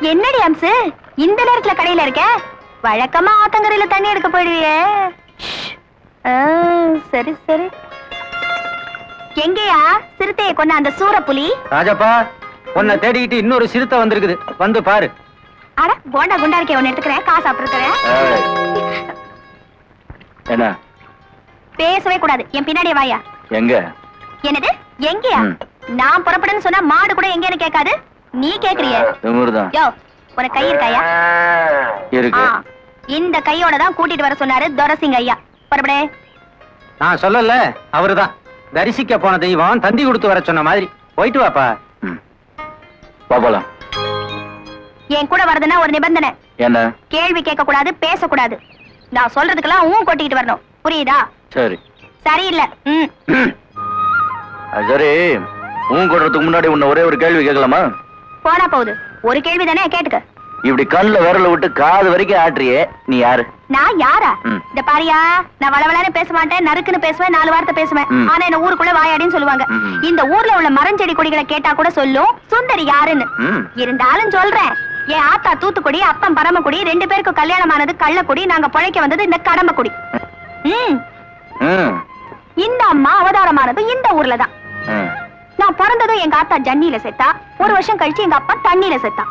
என்னடி அம்சு? இந்த நேரத்துல கடையில இருக்க? வழக்கமா ஆத்தங்கரையில தண்ணி எடுக்க போயிடுவியே. சரி சரி. எங்கேயா சிறுத்தையை கொன்ன அந்த சூரப்புலி ராஜப்பா உன்னை தேடிக்கிட்டு இன்னொரு சிறுத்தை வந்திருக்குது. வந்து பாரு. அட போண்டா குண்டா இருக்கே ஒன்னு எடுத்துக்கிறேன். காசு அப்புறம் என்ன? பேசவே கூடாது. என் பின்னாடியே வாயா. எங்க? என்னது? எங்கயா. நான் புறப்படுன்னு சொன்னா மாடு கூட எங்கன்னு கேட்காது. நீ கேக்குறிய? திமிருதான் யோ உனக்கு கை இருக்காயா? இருக்கு. ஆ, இந்த கையோட தான் கூட்டிட்டு வர சொன்னாரு துரசிங்க ஐயா. புறப்படே. நான் சொல்லல அவருதான். தரிசிக்க போன தெய்வம் தந்தி கொடுத்து வர சொன்ன மாதிரி. போயிட்டு வாப்பா. பாப்பலாம் என் கூட வரதுன்னா ஒரு நிபந்தனை. என்ன? கேள்வி கேட்க கூடாது பேசக்கூடாது. நான் சொல்றதுக்கெல்லாம் ஊன் கொட்டிக்கிட்டு வரணும். புரியுதா? சரி. சரியில்லை. ம். அது சரி. உன் கொடுறதுக்கு முன்னாடி உன்னை ஒரே ஒரு கேள்வி கேட்கலாமா? போனா போகுது. ஒரு கேள்வி தானே கேட்டுக்க. இப்படி கண்ணுல விரல விட்டு காது வரைக்கும் ஆட்டுறியே நீ யாரு? நான் யாரா. இந்த பாரியா நான் வளவளன்னு பேச மாட்டேன் நறுக்குன்னு பேசுவேன் நாலு வார்த்தை பேசுவேன். ஆனா என்ன ஊருக்குள்ள வாயாடின்னு சொல்லுவாங்க. இந்த ஊர்ல உள்ள மரஞ்செடி கொடிகளை கேட்டா கூட சொல்லும் சுந்தரி யாருன்னு. இருந்தாலும் சொல்றேன் என் ஆத்தா தூத்துக்குடி அப்பன் பரமக்குடி ரெண்டு பேருக்கும் கல்யாணம் ஆனது கள்ளக்குடி நாங்க பொழைக்க வந்தது இந்த கடம்பக்குடி. இந்த அம்மா அவதாரமானது இந்த ஊர்ல தான் ம், நான் பிறந்ததும் எங்க ஆத்தா ஜன்னில செத்தா ஒரு வருஷம் கழிச்சு எங்க அப்பா தண்ணியில செத்தா.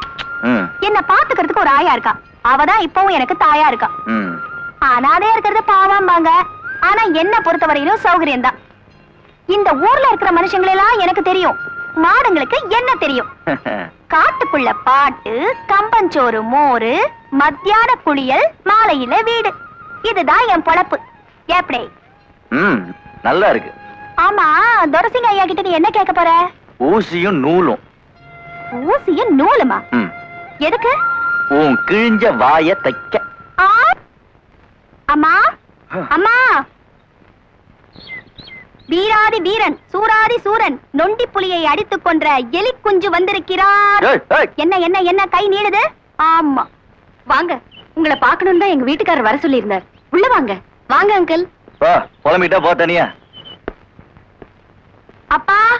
என்ன பாத்துக்கிறதுக்கு ஒரு ஆயா இருக்கா? அவதான் இப்பவும் எனக்கு தாயா இருக்கா. அனாதையா இருக்கிறது பாவம்பாங்க. ஆனா என்ன பொறுத்தவரையிலும் சௌகரியம் தான் இந்த ஊர்ல இருக்கிற மனுஷங்களெல்லாம் எனக்கு தெரியும். மாடுங்களுக்கு என்ன தெரியும்? காட்டுக்குள்ள பாட்டு கம்பஞ்சோறு மோரு மத்தியான குளியல் மாலையில வீடு. இதுதான் என் பொழப்பு. எப்படி? நல்லா இருக்கு. ஆமா துரசிங்க ஐயா கிட்ட நீ என்ன கேட்க போற? ஊசியும் நூலும். ஊசியும் நூலுமா? ம். எதுக்கு? உன் கிழிஞ்ச வாய தைக்க. ஆ! அம்மா? அம்மா? வீராதி வீரன் சூராதி சூரன் நொண்டி புலியை அடித்துக் கொன்ற எலி குஞ்சு வந்திருக்கிறார். ஏய், ஏய். என்ன என்ன என்ன கை நீளுது? ஆமா. வாங்க உங்களை பார்க்கணும் தான் எங்க வீட்டுக்காரர் வர சொல்லியிருந்தார். உள்ள வாங்க. வாங்க அங்கிள். வா புலம்பிட்டா போ தனியா. அப்பா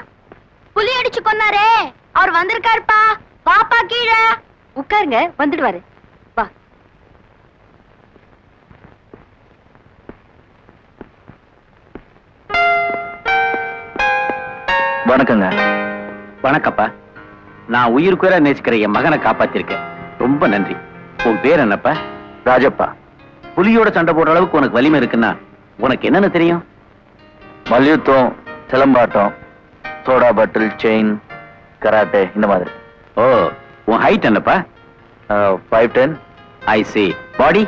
புலி அடிச்சு கொன்னாரே. அவர் வந்திருக்காருப்பா. வாப்பா கீழே. உட்காருங்க வந்துடுவாரு. வா. வணக்கங்க. வணக்கப்பா. நான் உயிருக்குற நேசிக்கிற என் மகனை காப்பாத்திருக்கேன். ரொம்ப நன்றி. உன் பேர் என்னப்பா? ராஜப்பா. புலியோட சண்டை போடுற அளவுக்கு உனக்கு வலிமை இருக்குன்னா உனக்கு என்னன்னு தெரியும்? மல்யுத்தம் சிலம்பாட்டம் சோடா பாட்டில் செயின் கராட்டே இந்த மாதிரி. ஓ உன் ஹைட் என்னப்பா? ஃபைவ் டென் ஐ சி பாடி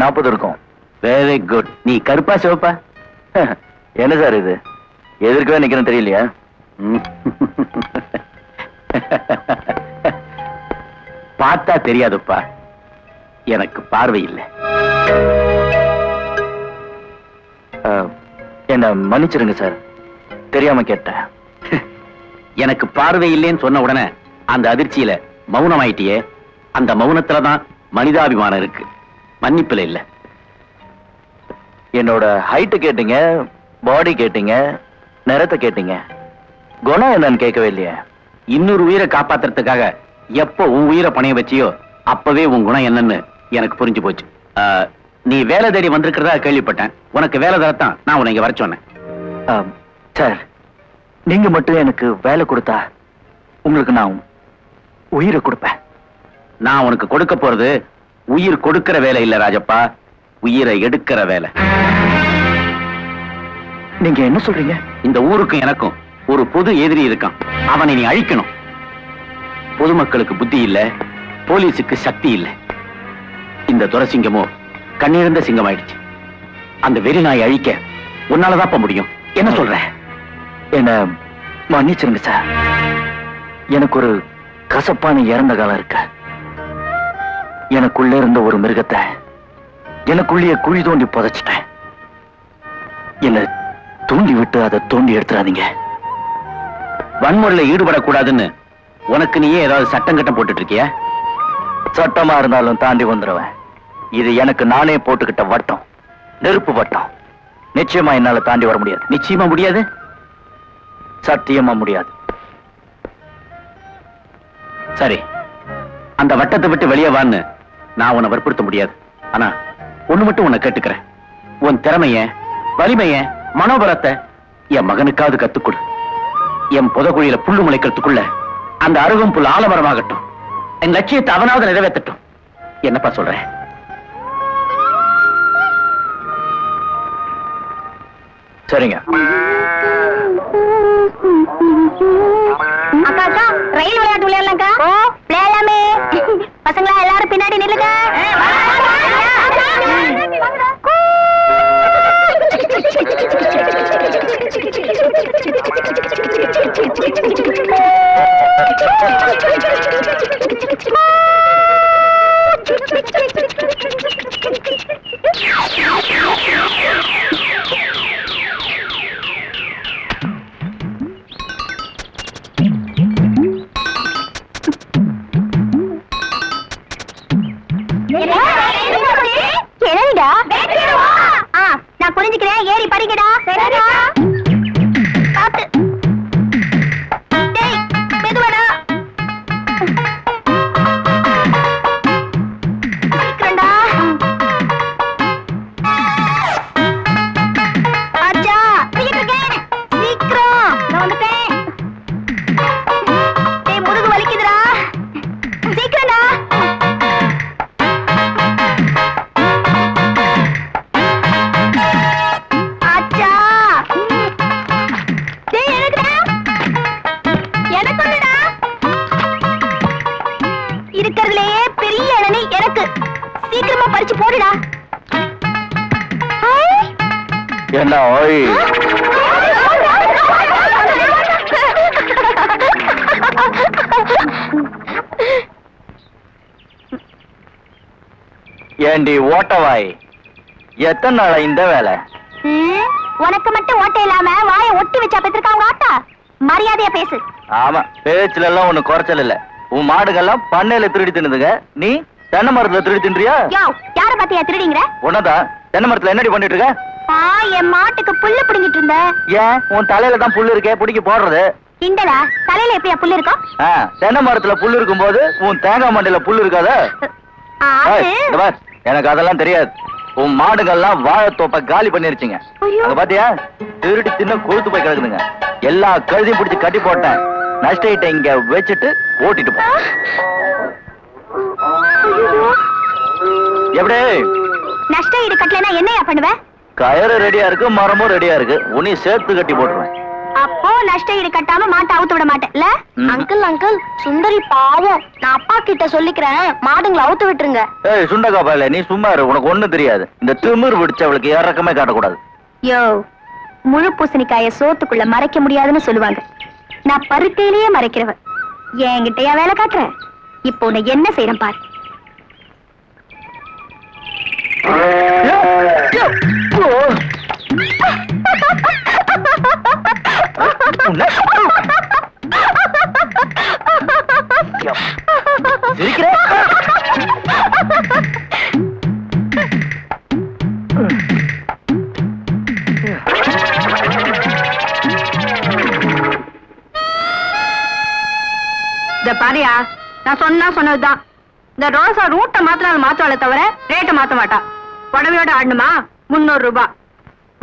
நாற்பது இருக்கும். வெரி குட் நீ கருப்பா சிவப்பா? என்ன சார் இது? எதிர்க்கவே நிக்கிறேன் தெரியலையா. பார்த்தா தெரியாதுப்பா. எனக்கு பார்வை இல்லை. என்ன மன்னிச்சிருங்க சார். தெரியாம கேட்டேன். எனக்கு பார்வை இல்லைன்னு சொன்ன உடனே அந்த அதிர்ச்சியில மௌனமாயிட்டியே. அந்த மௌனத்துல தான் மனிதாபிமானம் இருக்கு. மன்னிப்புல இல்ல. என்னோட ஹைட்டு கேட்டீங்க பாடி கேட்டீங்க நிறத்தை கேட்டீங்க. குணம் என்னன்னு கேட்கவே இல்லையே. இன்னொரு உயிரை காப்பாத்துறதுக்காக எப்போ உன் உயிரை பணைய வச்சியோ அப்பவே உன் குணம் என்னன்னு எனக்கு புரிஞ்சு போச்சு. நீ வேலை தேடி வந்திருக்கிறதா கேள்விப்பட்டேன். உனக்கு வேலை தரத்தான் நான் உன்னை இங்க வர சொன்னேன். சார் நீங்க மட்டும் எனக்கு வேலை கொடுத்தா உங்களுக்கு நான் உயிரை கொடுப்பேன். நான் உனக்கு கொடுக்க போறது உயிர் கொடுக்கிற வேலை இல்ல ராஜப்பா. உயிரை எடுக்கிற வேலை. நீங்க என்ன சொல்றீங்க? இந்த ஊருக்கும் எனக்கும் ஒரு பொது எதிரி இருக்கான். அவனை நீ அழிக்கணும். பொதுமக்களுக்கு புத்தி இல்ல போலீஸுக்கு சக்தி இல்ல. இந்த துரசிங்கமோ கண்ணிருந்த சிங்கம் ஆயிடுச்சு அந்த வெறி நாயை அழிக்க உன்னாலதான் முடியும். என்ன சொல்ற? என்ன மன்னிச்சிருங்க சார். எனக்கு ஒரு கசப்பான இறந்த காலம் இருக்கு. எனக்குள்ள இருந்த ஒரு மிருகத்தை எனக்குள்ளேயே குழி தோண்டி புதைச்சிட்டேன். என்ன தூண்டி விட்டு அதை தோண்டி எடுத்துடாதீங்க வன்முறையில ஈடுபடக்கூடாதுன்னு உனக்கு நீயே ஏதாவது சட்டம் கட்டம் போட்டுட்டு இருக்கிய சட்டமா இருந்தாலும் தாண்டி வந்துடுவேன் இது எனக்கு நானே போட்டுக்கிட்ட வட்டம். நெருப்பு வட்டம். நிச்சயமா என்னால தாண்டி வர முடியாது. நிச்சயமா முடியாது? சத்தியமா முடியாது. சரி அந்த வட்டத்தை விட்டு வெளியே வான்னு நான் உன்னை வற்புறுத்த முடியாது. ஆனா ஒண்ணு மட்டும் உன்னை கேட்டுக்கிறேன். உன் திறமைய வலிமைய மனோபலத்தை என் மகனுக்காவது கத்துக்கொடு. என் புதகுழியில புல்லு முளைக்கிறதுக்குள்ள அந்த அருகும் புல் ஆலமரமாகட்டும். என் லட்சியத்தை அவனாவது நிறைவேற்றட்டும். என்னப்பா சொல்றேன் சரிங்க. அக்கா அக்கா ரயில் விளையாட்டு விளையாடலாம்க்கா ஓ விளையாடலாமே பசங்களா எல்லாரும் பின்னாடி நில்லுங்க करो ஏண்டி ஓட்டவாய். எத்தனை நாளா இந்த வேலை? உனக்கு மட்டும் ஓட்டை இல்லாம வாயை ஒட்டி வச்சா பெற்றிருக்காங்க ஆட்டா மரியாதையா பேசு. ஆமா பேச்சுல எல்லாம் ஒண்ணு குறைச்சல் இல்ல. உன் மாடுகள்லாம் பண்ணையில திருடி தின்னுதுங்க. நீ தென்னை மரத்துல திருடி தின்றியா? யார பாத்தியா திருடிங்கிற? உன்னதான். தென்னை மரத்துல என்னடி பண்ணிட்டு இருக்க? என் மாட்டுக்கு புல்லு பிடிங்கிட்டு இருந்த. ஏன்? உன் தலையில தான் புல்லு இருக்கே பிடிக்க போடுறது. கிண்டலா தலையில எப்படியா புல்லு இருக்கும் தென்னை மரத்துல புல்லு இருக்கும்போது உன் தேங்காய் மண்டையில புல்லு இருக்காதா? எனக்கு அதெல்லாம் தெரியாது. உன் மாடுகள்லாம் வாழைத்தோப்ப காலி பண்ணிருச்சுங்க. அங்க பாத்தியா? திருடி தின்ன கொழுத்து போய் கிடக்குதுங்க. எல்லா கழுதையும் பிடிச்சு கட்டி போட்டேன். நஷ்ட இங்க வச்சுட்டு ஓட்டிட்டு போ. எப்படி? நஷ்ட ஈடு கட்டலைன்னா என்னையா பண்ணுவ? கயறு ரெடியா இருக்கு மரமும் ரெடியா இருக்கு. உனி சேர்த்து கட்டி போட்டுருவேன். அப்போ நஷ்ட ஈடு கட்டாம மாட்டை அவுத்து விட மாட்டேன்ல ம். அங்கிள் அங்கிள் சுந்தரி பாவம். நான் அப்பா கிட்ட சொல்லிக்கிறேன். மாடுங்களை அவுத்து விட்டுருங்க. ஏய் சுண்டக்கா பயல நீ சும்மா இரு. உனக்கு ஒண்ணும் தெரியாது. இந்த திமிர் பிடிச்சவளுக்கு இறக்கமே காட்டக்கூடாது. யோ முழு பூசணிக்காய சோத்துக்குள்ள மறைக்க முடியாதுன்னு சொல்லுவாங்க. நான் பருக்கையிலேயே மறைக்கிறவன். என்கிட்டயா வேலை காட்டுறேன்? இப்போ உன்னை என்ன செய்யறேன் பாரு. இந்த பாரியா நான் சொன்னா சொன்னதுதான். இந்த ரோசா ரூட்டை மாத்தினாலும் மாத்துவாளே தவிர ரேட்டை மாத்த மாட்டா. புடவையோட ஆடணுமா? முன்னூறு ரூபாய்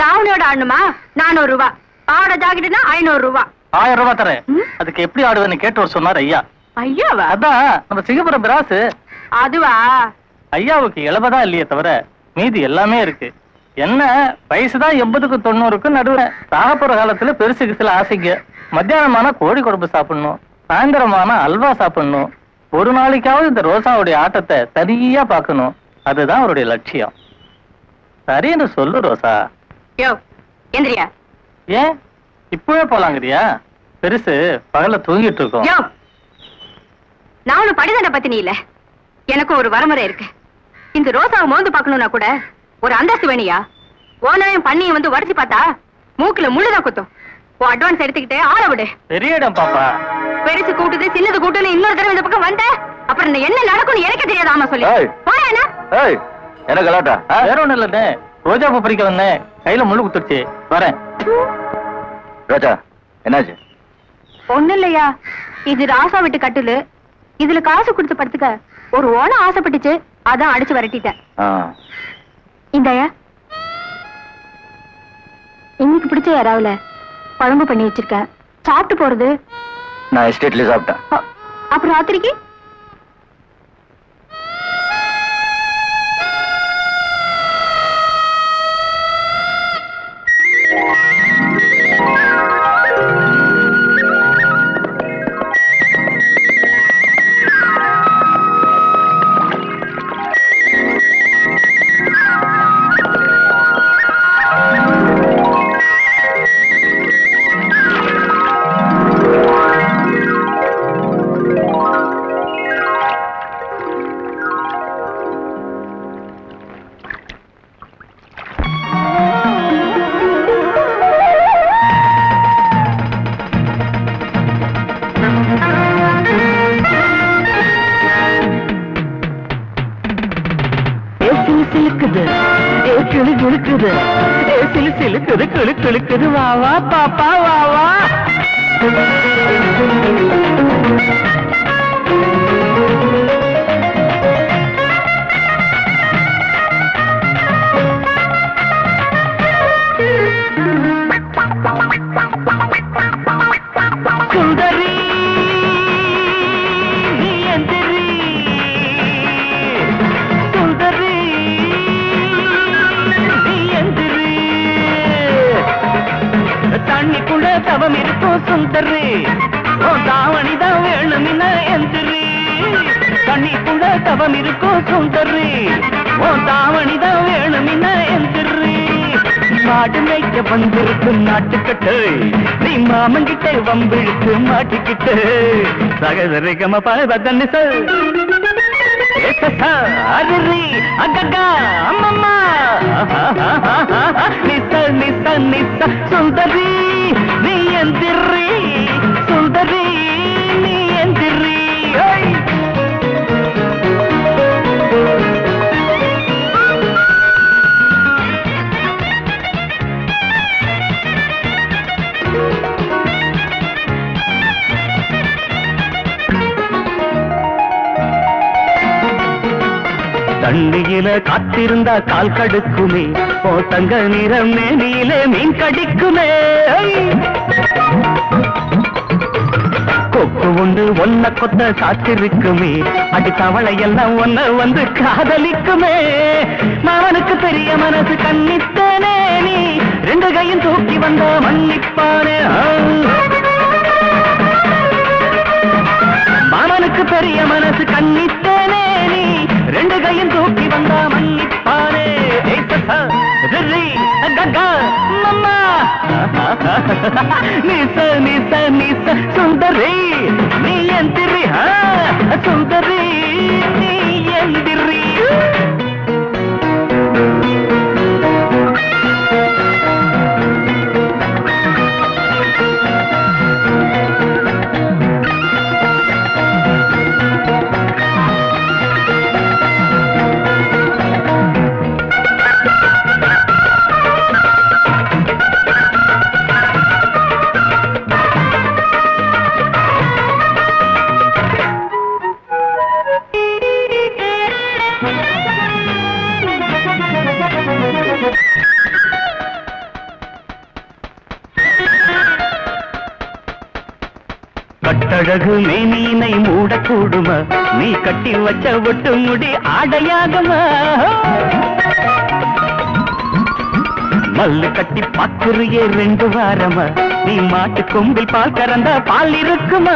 தாவணியோட ஆடணுமா? நானூறு ரூபாய் பாவாடை ஜாக்கெட்டுனா ஐநூறு ரூபாய் ஆயிரம் ரூபாய் தரேன்? அதுக்கு எப்படி ஆடுவேன்னு கேட்டு சொன்னார் ஐயா. ஐயாவா? அதான் நம்ம சிங்கப்புரம் பிராசு. அதுவா? ஐயாவுக்கு இளவதான் இல்லையே தவிர மீதி எல்லாமே இருக்கு. என்ன வயசுதான் எண்பதுக்கு தொண்ணூறுக்கு நடுவுல சாகப்புற காலத்துல பெருசுக்கு சில ஆசைங்க. மத்தியானமான கோழி குழம்பு சாப்பிடணும். சாயந்தரமான அல்வா சாப்பிடணும். ஒரு நாளைக்காவது இந்த ரோசாவுடைய ஆட்டத்தை தனியா பார்க்கணும். அதுதான் அவருடைய லட்சியம். சரின்னு சொல்லு ரோசா. யோ எந்திரியா? ஏன் இப்பவே போலாங்கிறியா? பெருசு பகல்ல தூங்கிட்டு இருக்கோம் யோ நான் ஒண்ணு படிதண்ட பத்தினி இல்ல. எனக்கு ஒரு வரமுறை இருக்கு. இந்த ரோசாவை மோந்து பார்க்கணும்னா கூட ஒரு அந்தஸ்து வேணியா? ஓனரையும் பண்ணியும் வந்து உடச்சி பார்த்தா மூக்குல முள்ளுதான் குத்தும். உன் அட்வான்ஸ் எடுத்துக்கிட்டு ஆள விடு. பெரிய இடம் பாப்பா. பெருசு கூட்டுது சின்னது கூட்டுன்னு இன்னொரு தடவை இந்த பக்கம் வந்த. அப்புறம் என்ன நடக்கும்னு எனக்கு தெரியாது ஆமா சொல்லி. போறேனா? வேற இல்லண்ணே. ரோஜா பூ பறிக்க வந்தேன். கையில முள்ளு குத்துருச்சு. வரேன். ரோஜா என்னாச்சு? ஒண்ணு இல்லையா? இது ராசா விட்டு கட்டுலு. இதுல காசு கொடுத்து படுத்துக்க. ஒரு ஓனம் ஆசைப்பட்டுச்சு. அதான் அடிச்சு விரட்டிட்டேன். இந்தாயா. இன்னைக்கு பிடிச்ச யாராவுல? குழம்பு பண்ணி வச்சிருக்கேன் சாப்பிட்டு போறது. நான் எஸ்டேட்லயே சாப்பிட்டேன். அப்புறம் ராத்திரிக்கு? கிளு கிளுக்குது சிலு சிலுக்குது கிளு கிளுக்குது வா வா பாப்பா வா வா you. இருக்கும் சுந்தரி உன் வேணும் வேணுமின எந்திரி தண்ணிக்குள்ள தவம் இருக்கும் சுந்தரி உன் தாவணிதான் வேணுமின எந்திரி மாடு மேய்க்க வந்திருக்கு நாட்டுக்கட்டு. நீ மாமங்கிட்ட வம்பிழுத்து மாட்டிக்கிட்டு. சகசரிகம பதன்னு சார் அரி அக்கா அம்மம்மா. நிச நிச நிச சுந்தரி எந்திரி சுந்தரி நீ எந்திரி. தண்ணியில காத்திருந்தா கால் கடுக்குமே ஓ தங்க நிறம் மேனியிலே மீன் கடிக்குமே. கொக்கு உண்டு ஒன்ன கொத்த காத்திருக்குமே அடி தவளை எல்லாம் ஒன்ன வந்து காதலிக்குமே. மாமனுக்கு பெரிய மனசு கண்ணித்தனே நீ. ரெண்டு கையும் தூக்கி வந்த மன்னிப்பானே. மாமனுக்கு பெரிய மனசு கண்ணித்தனே நீ. ரெண்டு கையும் தூக்கி வந்தா சசா, ரிரி, கக்கா, மம்மா. நிச நிச நிச சுந்தரி நீ எந்திரி ஆ, சுந்தரி நீ மூடக்கூடுமா? நீ கட்டி வச்ச ஒட்டு முடி ஆடையாகுமா? மல்லு கட்டி பாக்குறியே ரெண்டு வாரமா? நீ மாட்டு கொம்பில் பால் கறந்த பால் இருக்குமா?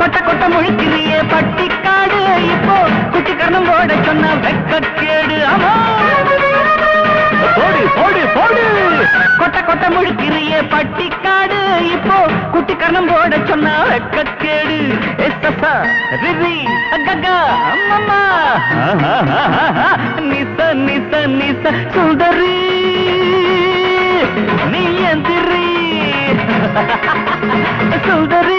கொட்ட கொட்ட முழிக்கிறியே பட்டிக்காடு இப்போ குட்டி கரணம் போட சொன்ன வெக்கக்கேடு ஆமா. போடு போடு போடு. கொட்ட கொட்ட முழுக்கிறியே பட்டிக்காடு. இப்போ குட்டி கர்ணம் போட சொன்னா வெக்கக்கேடு. எஸ்ஸா ரிரி அக்கா அம்மம்மா. நிச நிச நிச சுந்தரி. நீ எந்திரி. சுந்தரி.